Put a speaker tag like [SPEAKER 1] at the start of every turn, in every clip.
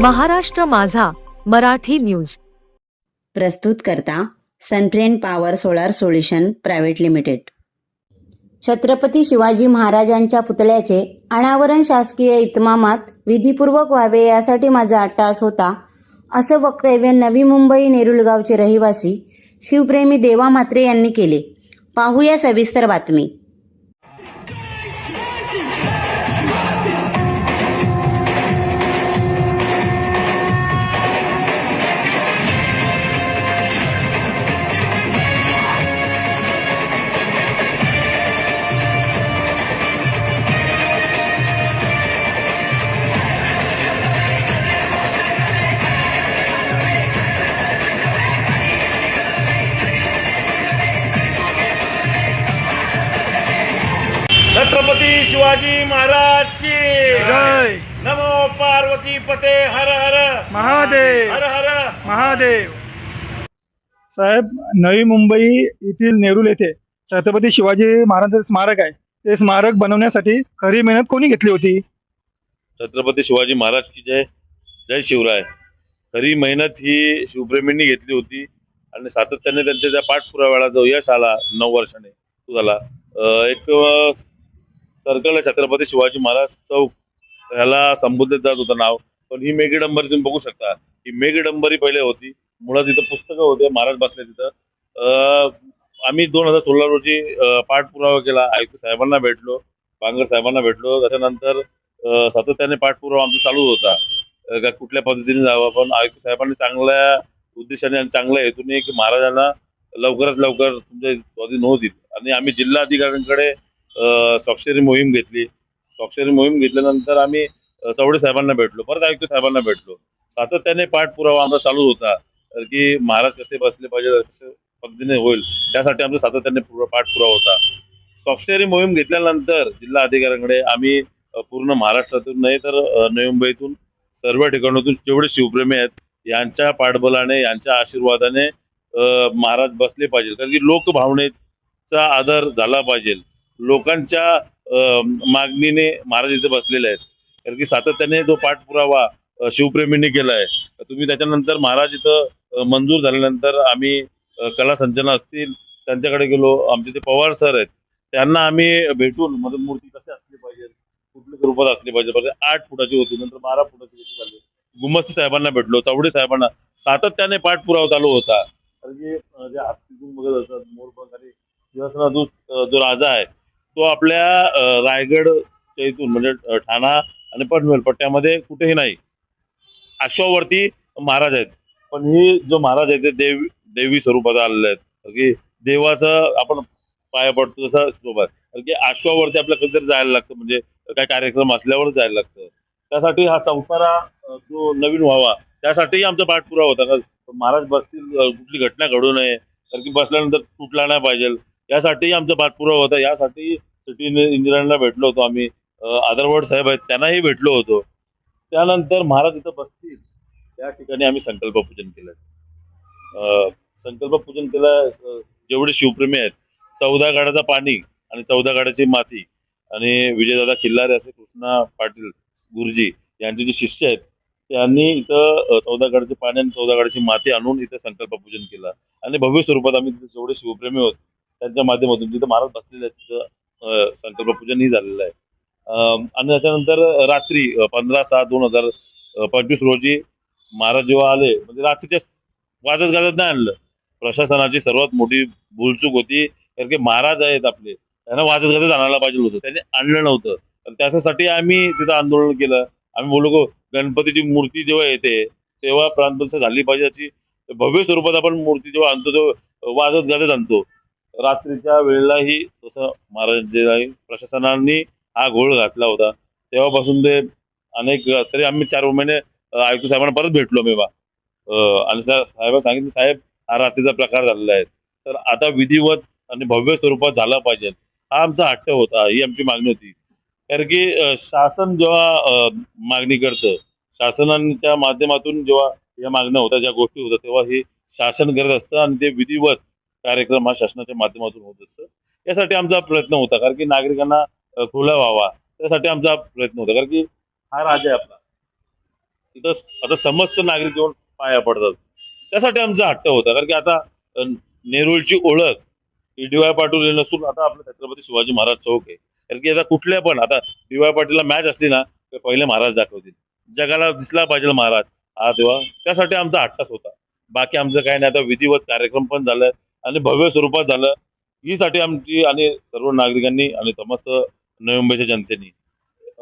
[SPEAKER 1] महाराष्ट्र माझा मराठी न्यूज.
[SPEAKER 2] प्रस्तुत करता Sunfriend power solar solution private limited. Chhatrapati Shivaji महाराजांच्या पुतळ्याचे अनावरण शासकीय इतमामात विधीपूर्वक व्हावे यासाठी माझा अट्टास होता असं वक्तव्य नवी मुंबई नेरुलगावचे रहिवासी शिवप्रेमी देवा म्हात्रे यांनी केले. पाहूया सविस्तर बातमी.
[SPEAKER 3] छत्रपती शिवाजी महाराज की
[SPEAKER 4] जय।
[SPEAKER 3] नमो पार्वती पते हर हर।
[SPEAKER 4] महादेव।
[SPEAKER 3] हर हर।
[SPEAKER 4] महादेव।
[SPEAKER 5] साहेब नवी मुंबई येथील नेरूल येथे छत्रपती शिवाजी महाराजांचे स्मारक आहे. ते स्मारक बनवण्यासाठी खरी मेहनत कोणी घेतली होती?
[SPEAKER 3] छत्रपती शिवाजी महाराज की जय. जय शिवराय. खरी मेहनत ही शिवप्रेमींनी घेतली होती आणि सातत्याने त्यांच्या त्या पाठपुराव्याला जो यश आला नऊ वर्षाने. तो झाला. एक सर्कल छत्रपती शिवाजी महाराज चौक ह्याला संबोधित जात होतं नाव. पण ही मेघडंबरी तुम्ही बघू शकता. ही मेघडंबरी पहिले होती. मुळात तिथं पुस्तकं होते महाराज बसले तिथं. आम्ही दोन हजार सोळा रोजी पाठपुरावा केला. आयुक्त साहेबांना भेटलो बांगर साहेबांना भेटलो. त्याच्यानंतर सातत्याने पाठपुरावा आमचा चालू होता. का कुठल्या पद्धतीने जावं? पण आयुक्त साहेबांनी चांगल्या उद्देशाने आणि चांगल्या हेतूने की महाराजांना लवकरात लवकर तुमच्या स्वाधीन होऊ आणि आम्ही जिल्हा अधिकाऱ्यांकडे स्वाक्षरी मोहीम घेतली. स्वाक्षरी मोहीम घेतल्यानंतर आम्ही अं, चौडे साहेबांना भेटलो. परत आयुक्त साहेबांना भेटलो. सातत्याने पाठपुरावा आमचा चालू होता. की महाराज कसे बसले पाहिजे कसे पद्धतीने होईल त्यासाठी आमचा सातत्याने पुरा- पाठपुरावा होता. स्वाक्षरी मोहीम घेतल्यानंतर जिल्हा अधिकाऱ्यांकडे आम्ही पूर्ण महाराष्ट्रातून नाही तर नवी मुंबईतून सर्व ठिकाणातून जेवढे शिवप्रेमी आहेत यांच्या पाठबलाने यांच्या आशीर्वादाने महाराज बसले पाहिजे. कारण की लोकभावनेचा आदर झाला पाहिजे. लोकांच्या मागणीने महाराज इथे बसलेले आहेत. कारण की सातत्याने जो पाठपुरावा शिवप्रेमींनी केला आहे तुम्ही त्याच्यानंतर महाराज इथं मंजूर झाल्यानंतर आम्ही कला संचना असतील त्यांच्याकडे गेलो आमचे ते पवार सर आहेत त्यांना आम्ही भेटून म्हणजे मूर्ती कशी असली पाहिजे कुठल्या स्वरूपात असली पाहिजे पाहिजे आठ फुटाची होती नंतर बारा फुटाची होती झाली. गुमस्ती साहेबांना भेटलो चावडे साहेबांना. सातत्याने पाठपुरावा चालू होता. कारण की जे हातीतून बघत असतात मोरपंख आणि सिंहासनातून जो राजा आहे तो आपल्या रायगडच्या इथून म्हणजे ठाणा आणि पनवेल पट्ट्यामध्ये कुठेही नाही. अश्वावरती महाराज आहेत. पण ही जो महाराज आहे ते देवी देवी स्वरूपात आलेले आहेत. की देवाचं आपण पाया पडतो तसं स्वरूपात कारण की अश्वावरती आपल्या कधीतरी जायला लागतं. म्हणजे काय कार्यक्रम असल्यावर जायला लागतं. त्यासाठी हा चौतारा जो नवीन व्हावा त्यासाठीही आमचा पाठपुरावा होता. कारण महाराज बसतील कुठली घटना घडू नये. कारण की बसल्यानंतर तुटला नाही पाहिजे. यासाठीही आमचा पाठपुरावा होता. यासाठी सिटी इंजिनियरला भेटलो होतो आम्ही. आदरवड साहेब आहेत त्यांनाही भेटलो होतो. त्यानंतर महाराज इथं बसतील. त्या ठिकाणी आम्ही संकल्प पूजन केलं. संकल्प पूजन केलं जेवढे शिवप्रेमी आहेत. चौदा गाड्याचं पाणी आणि चौदा गाड्याची माती आणि विजयदादा किल्लारे असे कृष्णा पाटील गुरुजी यांचे जे शिष्य आहेत त्यांनी इथं चौदा गाड्याचे पाणी आणि चौदा गाड्याची माती आणून इथं संकल्प पूजन केलं. आणि भव्य स्वरूपात आम्ही तिथे जेवढे शिवप्रेमी होत त्यांच्या माध्यमातून जिथं महाराज बसलेले आहेत तिथं संकल्प पूजनही झालेलं आहे. आणि त्याच्यानंतर रात्री पंधरा सहा दोन हजार पंचवीस रोजी महाराज जेव्हा आले म्हणजे रात्रीच्या वाजत गाजत नाही आणलं. प्रशासनाची सर्वात मोठी भूलचूक होती कारण की महाराज आहेत आपले त्यांना वाजत गाजत आणायला पाहिजे होतं त्यांनी आणलं नव्हतं. तर त्याच्यासाठी आम्ही तिथं आंदोलन केलं. आम्ही बोललो गणपतीची मूर्ती जेव्हा येते तेव्हा प्राणप्रतिष्ठा झाली पाहिजे अशी भव्य स्वरूपात आपण मूर्ती जेव्हा आणतो तेव्हा वाजत गाजत आणतो. रात्रीच्या वेळेलाही तसं महाराजांनी प्रशासनाने हा घोळ घातला होता. तेव्हापासून ते अनेक तरी आम्ही चार महिने आयुक्त साहेबांना परत भेटलो मी बा आणि साहेब सांगितलं साहेब हा रात्रीचा प्रकार झालेला आहे. तर आता विधिवत आणि भव्य स्वरूपात झाला पाहिजे. हा आमचा हट्ट होता ही आमची मागणी होती. कारण की शासन जेव्हा मागणी करतं शासनाच्या माध्यमातून जेव्हा या मागण्या होत्या ज्या गोष्टी होत्या तेव्हा हे शासन करत असतं आणि ते विधिवत कार्यक्रम हा शासनाच्या माध्यमातून होत असतं. यासाठी आमचा प्रयत्न होता कारण की नागरिकांना खुला व्हावा त्यासाठी आमचा प्रयत्न होता कारण की हा राजा आहे आपला. तिथं आता समस्त नागरिक येऊन पाया पडतात. त्यासाठी आमचा हट्ट होता कारण की आता अ, नेरूळची ओळख ही डी वाय पाटील नसून आता आपलं छत्रपती शिवाजी महाराज चौक आहे. कारण की आता कुठल्या पण आता डी वाय पाटीलला मॅच असली ना तर पहिले महाराज दाखवतील. जगाला दिसला पाहिजे महाराज. हा तेव्हा त्यासाठी आमचा हट्टच होता. बाकी आमचं काही नाही आता विधिवत कार्यक्रम पण झालाय आणि भव्य स्वरूपात झालं. हीसाठी आमची आणि सर्व नागरिकांनी आणि समस्त नवी मुंबईच्या जनतेने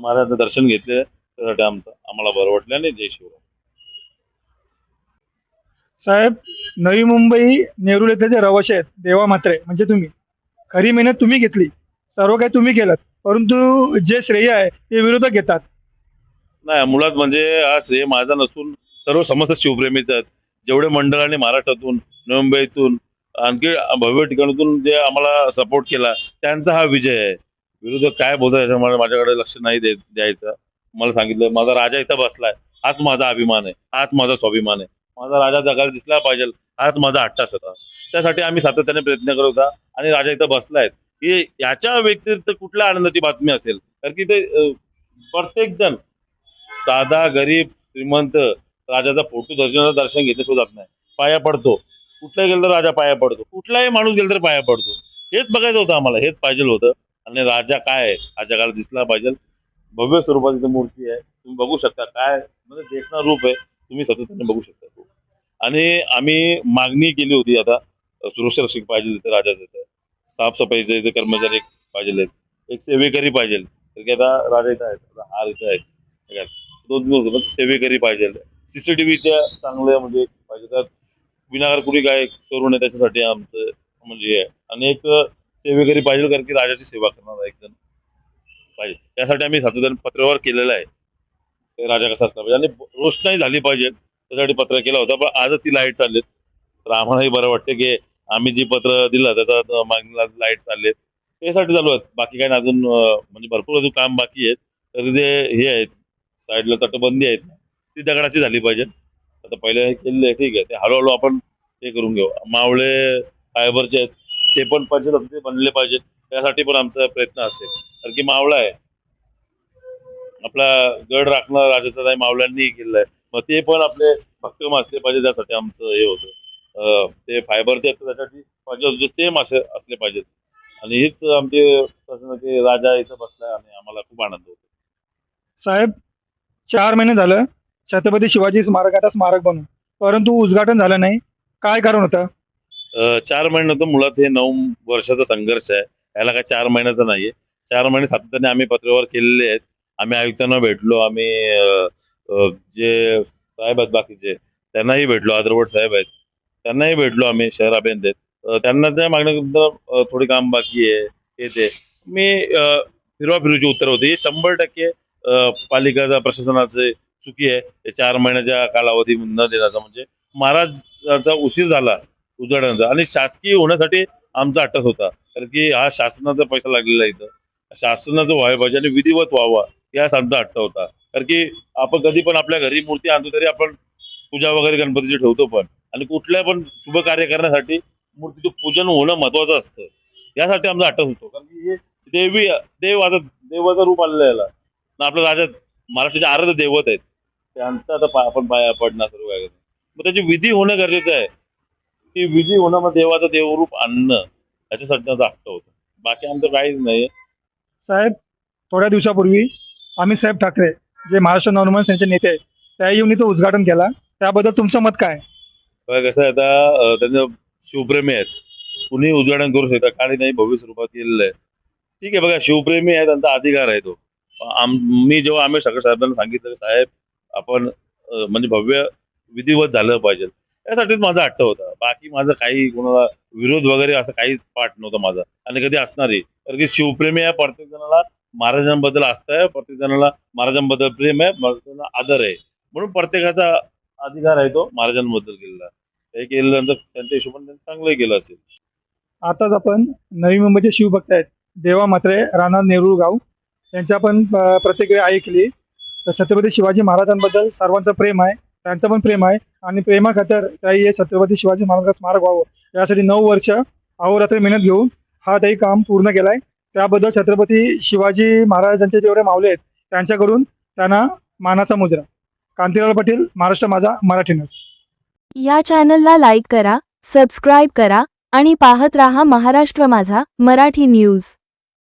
[SPEAKER 3] महाराजांचं दर्शन घेतले त्यासाठी आमचं आम्हाला बरं वाटलं आणि जय शिवराय.
[SPEAKER 5] साहेब नवी मुंबई नेरूळ येथे जे रहिवाशी आहेत देवा मात्रे म्हणजे तुम्ही खरी मेहनत तुम्ही घेतली सर्व काही तुम्ही केलं परंतु जे श्रेय आहे ते विरोधक घेतात.
[SPEAKER 3] नाही मुळात म्हणजे हा श्रेय माझा नसून सर्व समस्त शिवप्रेमीच आहेत. जेवढे मंडळांनी महाराष्ट्रातून नवी मुंबईतून आणखी भव्य ठिकाणातून जे आम्हाला सपोर्ट केला त्यांचा हा विजय आहे. विरोधक काय बोलतात याच्यामुळे माझ्याकडे लक्ष नाही दे द्यायचं. मला सांगितलं माझा राजा इथं बसलाय. हाच माझा अभिमान आहे. हाच माझा स्वाभिमान आहे. माझा राजा जगाला दिसला पाहिजे. हाच माझा हट्टाच होता त्यासाठी आम्ही सातत्याने प्रयत्न करत होता आणि राजा इथं बसलाय. की याच्या व्यतिरिक्त कुठल्या आनंदाची बातमी असेल? कारण की ते प्रत्येक जण साधा गरीब श्रीमंत राजाचा फोटो दर्शनाचं दर्शन घेतले सुद्धा नाही. पाया पडतो. कुठलाही गेलं तर राजा पाया पडतो. कुठलाही माणूस गेला तर पाया पडतो. हेच बघायचं होतं आम्हाला हेच पाहिजे होतं. आणि राजा काय आहे? हा जगाला दिसला पाहिजे. भव्य स्वरूपाची इथं मूर्ती आहे. तुम्ही बघू शकता काय म्हणजे देखणार रूप आहे. तुम्ही सातत्याने बघू शकता. आणि आम्ही मागणी केली होती आता सुरक्षा रक्षक पाहिजे तिथे राजाचं इथं साफसफाईचे इथे कर्मचारी पाहिजे आहेत. एक सेवेकरी पाहिजे तर की आता राजा इथं आहेत. आता हार इथं आहेत दोन दिवस सेवेकरी पाहिजे सीसीटीव्हीच्या चांगल्या म्हणजे पाहिजे तर विनाकार कुणी काय करू नये त्याच्यासाठी आमचं म्हणजे हे सेवेकरी पाहिजे कारण की राजाची सेवा करणारा एक जण. पाहिजे. त्यासाठी आम्ही सातत्याने पत्रावर केलेलं आहे. ते राजा कसा असला पाहिजे म्हणजे आणि रोषणाई झाली पाहिजे. त्यासाठी पत्र केला होता पण आजच ती लाइट चाललेत. तर आम्हालाही बरं वाटतं की आम्ही जी पत्र दिलं त्याचा मागणीला लाइट चाललेत. त्यासाठी चालू आहेत. बाकी काही नाही अजून म्हणजे भरपूर अजून काम बाकी आहेत. तर जे हे आहेत. साईडला तटबंदी आहेत. ती दगडाची झाली पाहिजे आता पहिले हे केलेलं आहे ठीक आहे. ते हळूहळू आपण ते करून घेऊ. मावळे फायबरचे आहेत ते पण पंचतंत्र बनले पाहिजेत. त्यासाठी पण आमचा प्रयत्न असेल. कारण की मावळा आहे. आपला गड राखणार राजाचा मावळ्यांनी केलेला आहे. मग ते पण आपले भक्कम असले पाहिजे त्यासाठी आमचं हे होतं. ते फायबरचे आहेत त्यासाठी पाहिजे सेम असे असले पाहिजेत. आणि हीच आमची प्रश्न की राजा इथं बसलाय आणि आम्हाला खूप आनंद होतो
[SPEAKER 5] साहेब चार महिने झालं. छत्रपती शिवाजी स्मारकाचा स्मारक बनून परंतु उद्घाटन झालं नाही. काय कारण होतं?
[SPEAKER 3] चार महिने तर मुळात हे नऊ वर्षाचा संघर्ष आहे. याला काय चार महिन्याचा नाहीये. चार महिने सातत्याने आम्ही पत्रव्यवहार केलेले आहेत. आम्ही आयुक्तांना भेटलो. आम्ही जे साहेब आहेत बाकीचे त्यांनाही भेटलो. आदरवड साहेब आहेत. त्यांनाही भेटलो आम्ही शहर अभियंते आहेत. त्यांना त्या मागण्या थोडी काम बाकी आहे. हे ते. मी फिरवा फिरूची उत्तर होते. हे शंभर टक्के पालिकेचा प्रशासनाचे चुकी आहे. ते चार महिन्याच्या कालावधी न देण्याचा म्हणजे महाराजांचा उशीर झाला उजाडण्याचा आणि शासकीय होण्यासाठी आमचा अट्टस होता. कारण की हा शासनाचा पैसा लागलेला इथं. शासनाचं व्हायला पाहिजे आणि विधिवत व्हावा याच आमचा अट्ट होता. कारण की आपण कधी पण आपल्या घरी मूर्ती आणतो तरी आपण पूजा वगैरे गणपतीची ठेवतो पण. आणि कुठल्या पण शुभ कार्य करण्यासाठी मूर्तीचं पूजन होणं महत्वाचं असतं. यासाठी आमचा अट्टस होतो. कारण की हे देवी देव आता देवाचं रूप आलेलं आहे याला. आपल्या राज्यात महाराष्ट्राचे आराध्य दैवत आहेत. त्यांचा आता आपण पाया पडणार सर्व काय करणं. मग त्याची विधी होणं गरजेचं आहे. ती विधी होणं मग देवाचं देवरूप आणणं याच्यासाठी हट्ट होता. बाकी आमचं काहीच नाही
[SPEAKER 5] साहेब थोड्या दिवसापूर्वी अमित साहेब ठाकरे जे महाराष्ट्र नवनिर्माण सेनेचे नेते आहेत त्या येऊन इथं उद्घाटन केला. त्याबद्दल तुमचं मत काय?
[SPEAKER 3] कसं आहे आता त्यांचं शिवप्रेमी आहेत. कुणी उद्घाटन करू शकता. काही नाही भव्य स्वरूपात केलेलं आहे. ठीक आहे बघा शिवप्रेमी आहे त्यांचा अधिकार आहे तो. आम मी जेव्हा आम्ही सगळ्या साहेबांना सांगितलं की साहेब आपण म्हणजे भव्य विधिवत झालं पाहिजे. यासाठीच माझा हट्ट होता. बाकी माझं काही कोणाला विरोध वगैरे असं काहीच पाठ नव्हता माझा. आणि कधी असणारही. कारण की शिवप्रेमी आहे प्रत्येक जणाला महाराजांबद्दल आस्था आहे प्रत्येक जणाला महाराजांबद्दल प्रेम आहे महाराजांना आदर आहे. म्हणून प्रत्येकाचा अधिकार आहे तो महाराजांबद्दल केलेला. हे केल्यानंतर त्यांच्या हिशोबाने त्यांनी चांगलं केलं असेल.
[SPEAKER 5] आताच आपण नवी मुंबईचे शिवभक्त आहेत. देवा मात्रे राणा नेरूळ गाव यांची आपण प्रतिक्रिया ऐकली. तर छत्रपती शिवाजी महाराजांबद्दल सर्वांचं प्रेम आहे. त्यांचं पण प्रेम आहे. आणि प्रेमाखातर त्याही हे छत्रपती शिवाजी महाराजांचं स्मारक व्हावं. यासाठी नऊ वर्ष अहोरात्री मेहनत घेऊन हा त्याही काम पूर्ण केलाय. त्याबद्दल छत्रपती शिवाजी महाराजांचे जेवढे मावले आहेत त्यांच्याकडून त्यांना मानाचा मुजरा कांतीलाल पाटील महाराष्ट्र माझा मराठी न्यूज.
[SPEAKER 6] या चॅनलला लाईक करा सबस्क्राईब करा आणि पाहत रहा महाराष्ट्र माझा मराठी न्यूज.